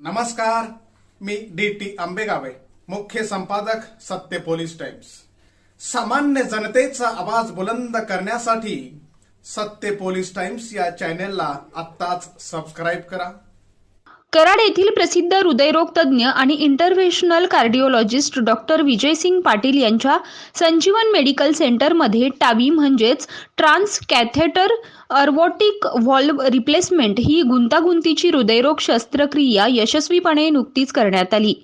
नमस्कार मी D T आंबेगावे मुख्य संपादक सत्य पोलीस टाइम्स. सामान्य जनतेचा आवाज बुलंद करण्यासाठी सत्य पोलीस टाइम्स या चॅनेलला आत्ताच सबस्क्राईब करा. कराड येथील प्रसिद्ध हृदयरोग तज्ज्ञ आणि interventional cardiologist doctor Vijaysing Patil यांच्या संजीवन मेडिकल सेंटरमध्ये टावी म्हणजेच trans catheter aortic valve replacement ही गुंतागुंतीची हृदयरोग शस्त्रक्रिया यशस्वीपणे नुकतीच करण्यात आली.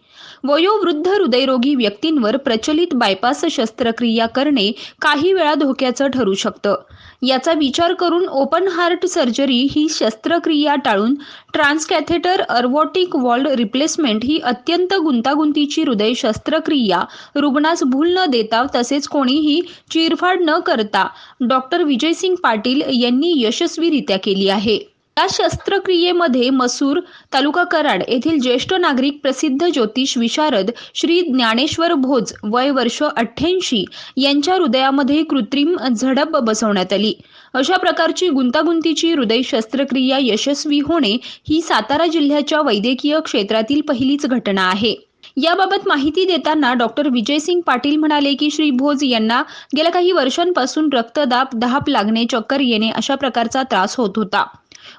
वयोवृद्ध हृदयरोगी व्यक्तींवर प्रचलित बायपास शस्त्रक्रिया करणे काही वेळा धोक्याचं ठरू शकतं. याचा विचार करून ओपन हार्ट सर्जरी ही शस्त्रक्रिया टाळून ट्रान्सकॅथेटर अर्वोटिक वॉल्ड रिप्लेसमेंट ही अत्यंत गुंतागुंतीची हृदय शस्त्रक्रिया रुग्णास भूल न देता तसेच कोणीही चिरफाड न करता डॉक्टर विजयसिंग पाटील यांनी यशस्वीरित्या केली आहे. या शस्त्रक्रियेमध्ये मसूर तालुका कराड येथील ज्येष्ठ नागरिक प्रसिद्ध ज्योतिष विशारद श्री ज्ञानेश्वर भोज वय वर्ष अठ्ठ्याऐंशी यांच्या हृदयामध्ये कृत्रिम झडप बसवण्यात आली. अशा प्रकारची गुंतागुंतीची हृदय शस्त्रक्रिया यशस्वी होणे ही सातारा जिल्ह्याच्या वैद्यकीय क्षेत्रातील पहिलीच घटना आहे. याबाबत माहिती देताना डॉक्टर विजयसिंग पाटील म्हणाले की श्री भोज यांना गेल्या काही वर्षांपासून रक्तदाब दहाप लागणे चक्कर येणे अशा प्रकारचा त्रास होत होता.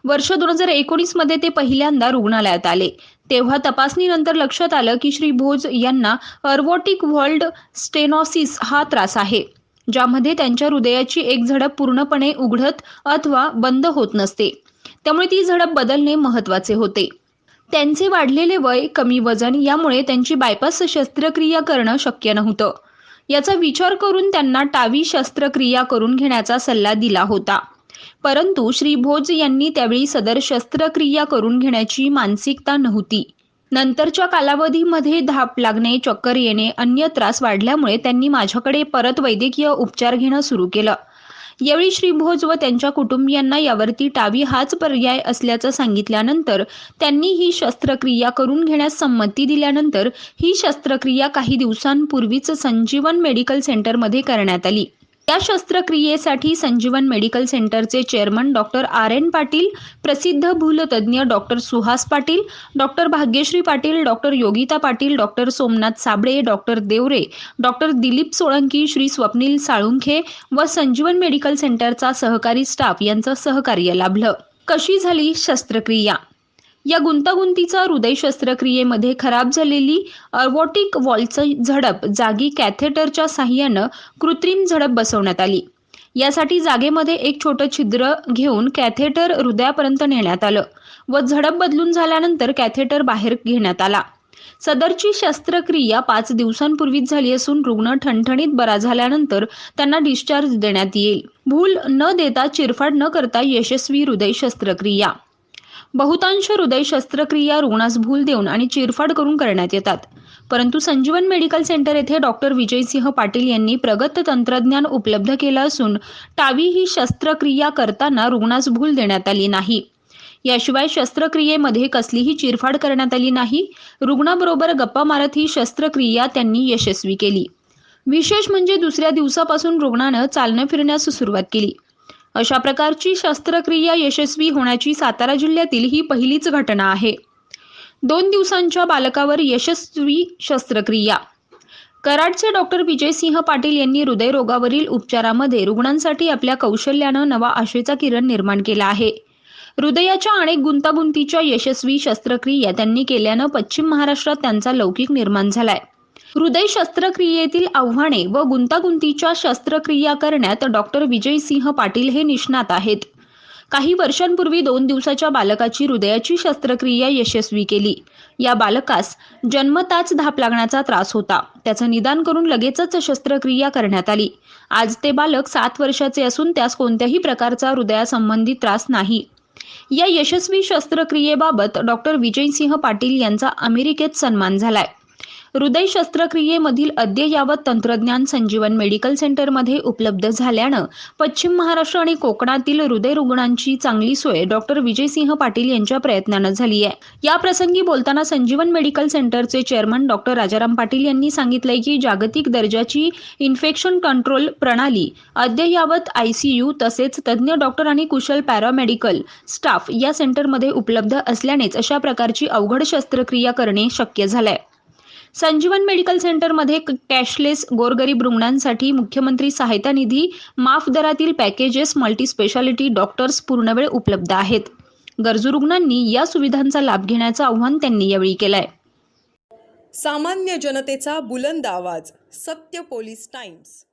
वर्ष दोन हजार एकोणीसमध्ये ते पहिल्यांदा रुग्णालयात आले. तेव्हा तपासणीनंतर लक्षात आलं की श्री भोज यांना अर्वोटिक वर्ल्ड स्टेनॉसिस हा त्रास आहे ज्यामध्ये त्यांच्या हृदयाची एक झडप पूर्णपणे उघडत अथवा बंद होत नसते. त्यामुळे ती झडप बदलणे महत्त्वाचे होते. त्यांचे वाढलेले वय कमी वजन यामुळे त्यांची बायपास शस्त्रक्रिया करणं शक्य नव्हतं. याचा विचार करून त्यांना टावी शस्त्रक्रिया करून घेण्याचा सल्ला दिला होता. परंतु श्री भोज यांनी त्यावेळी सदर शस्त्रक्रिया करून घेण्याची मानसिकता नव्हती. नंतरच्या कालावधीमध्ये धाप लागणे चक्कर येणे अन्य त्रास वाढल्यामुळे त्यांनी माझ्याकडे परत वैद्यकीय उपचार घेणं सुरू केलं. यावेळी श्री भोज व त्यांच्या कुटुंबियांना यावरती टावी हाच पर्याय असल्याचं सांगितल्यानंतर त्यांनी ही शस्त्रक्रिया करून घेण्यास संमती दिल्यानंतर ही शस्त्रक्रिया काही दिवसांपूर्वीच संजीवन मेडिकल सेंटरमध्ये करण्यात आली. या शस्त्रक्रियेसाठी संजीवन मेडिकल सेंटरचे chairman doctor R. N. Patil प्रसिद्ध भूलतज्ज्ञ doctor Suhas Patil doctor Bhagyashree Patil doctor Yogita Patil doctor Somnath Sable doctor Deore doctor Dilip Solanki Shri Swapnil Salunkhe व संजीवन मेडिकल सेंटरचा सहकारी स्टाफ यांचं सहकार्य लाभलं. कशी झाली शस्त्रक्रिया? या गुंतागुंतीचा हृदय शस्त्रक्रियेमध्ये खराब झालेली अर्वोटिक वॉलचं झडप जागी कॅथेटरच्या साह्यानं कृत्रिम झडप बसवण्यात आली. यासाठी जागेमध्ये एक छोटं छिद्र घेऊन कॅथेटर हृदयापर्यंत नेण्यात आलं व झडप बदलून झाल्यानंतर कॅथेटर बाहेर घेण्यात आला. सदरची शस्त्रक्रिया पाच दिवसांपूर्वीच झाली असून रुग्ण ठणठणीत बरा झाल्यानंतर त्यांना डिस्चार्ज देण्यात येईल. भूल न देता चिरफाड न करता यशस्वी हृदय शस्त्रक्रिया बहुतांश हृदय शस्त्रक्रिया रुग्णास भूल देऊन आणि चिरफाड करून करण्यात येतात. परंतु संजीवन मेडिकल सेंटर येथे डॉक्टर विजयसिंह पाटील यांनी प्रगत तंत्रज्ञान उपलब्ध केलं असून टावी ही शस्त्रक्रिया करताना रुग्णास भूल देण्यात आली नाही. याशिवाय शस्त्रक्रियेमध्ये कसलीही चिरफाड करण्यात आली नाही. रुग्णाबरोबर गप्पा मारत ही शस्त्रक्रिया त्यांनी यशस्वी केली. विशेष म्हणजे दुसऱ्या दिवसापासून रुग्णानं चालणं फिरण्यास सुरुवात केली. अशा प्रकारची शस्त्रक्रिया यशस्वी होण्याची सातारा जिल्ह्यातील ही पहिलीच घटना आहे. दोन दिवसांच्या बालकावर यशस्वी शस्त्रक्रिया. कराडचे डॉक्टर विजयसिंह पाटील यांनी हृदयरोगावरील उपचारामध्ये रुग्णांसाठी आपल्या कौशल्यानं नवा आशेचा किरण निर्माण केला आहे. हृदयाच्या अनेक गुंतागुंतीच्या यशस्वी शस्त्रक्रिया त्यांनी केल्यानं पश्चिम महाराष्ट्रात त्यांचा लौकिक निर्माण झालाय. हृदय शस्त्रक्रियेतील आव्हाने व गुंतागुंतीच्या शस्त्रक्रिया करण्यात डॉक्टर विजयसिंह पाटील हे निष्णात आहेत. काही वर्षांपूर्वी दोन दिवसाच्या बालकाची हृदयाची शस्त्रक्रिया यशस्वी केली. या बालकास जन्मताच धाप लागण्याचा त्रास होता. त्याचं निदान करून लगेचच शस्त्रक्रिया करण्यात आली. आज ते बालक सात वर्षाचे असून त्यास कोणत्याही प्रकारचा हृदयासंबंधी त्रास नाही. या यशस्वी शस्त्रक्रियेबाबत डॉक्टर विजयसिंह पाटील यांचा अमेरिकेत सन्मान झालाय. हृदय शस्त्रक्रियेमधील अद्ययावत तंत्रज्ञान संजीवन मेडिकल सेंटरमध्ये उपलब्ध झाल्यानं पश्चिम महाराष्ट्र आणि कोकणातील हृदय रुग्णांची चांगली सोय डॉक्टर विजयसिंह पाटील यांच्या प्रयत्नानं झाली आहे. या प्रसंगी बोलताना संजीवन मेडिकल सेंटरचे चेअरमन डॉक्टर राजाराम पाटील यांनी सांगितलंय की जागतिक दर्जाची इन्फेक्शन कंट्रोल प्रणाली अद्ययावत आयसीयू तसेच तज्ज्ञ डॉक्टर आणि कुशल पॅरामेडिकल स्टाफ या सेंटरमध्ये उपलब्ध असल्यानेच अशा प्रकारची अवघड शस्त्रक्रिया करणे शक्य झालंय. संजीवन मेडिकल सेंटरमध्ये क- कॅशलेस गोरगरीब रुग्णांसाठी मुख्यमंत्री सहायता निधी माफ दरातील पॅकेजेस मल्टीस्पेशालिटी डॉक्टर्स पूर्णवेळ उपलब्ध आहेत. गरजू रुग्णांनी या सुविधांचा लाभ घेण्याचं आव्हान त्यांनी यावेळी केलंय. सामान्य जनतेचा बुलंद आवाज सत्य पोलीस टाइम्स.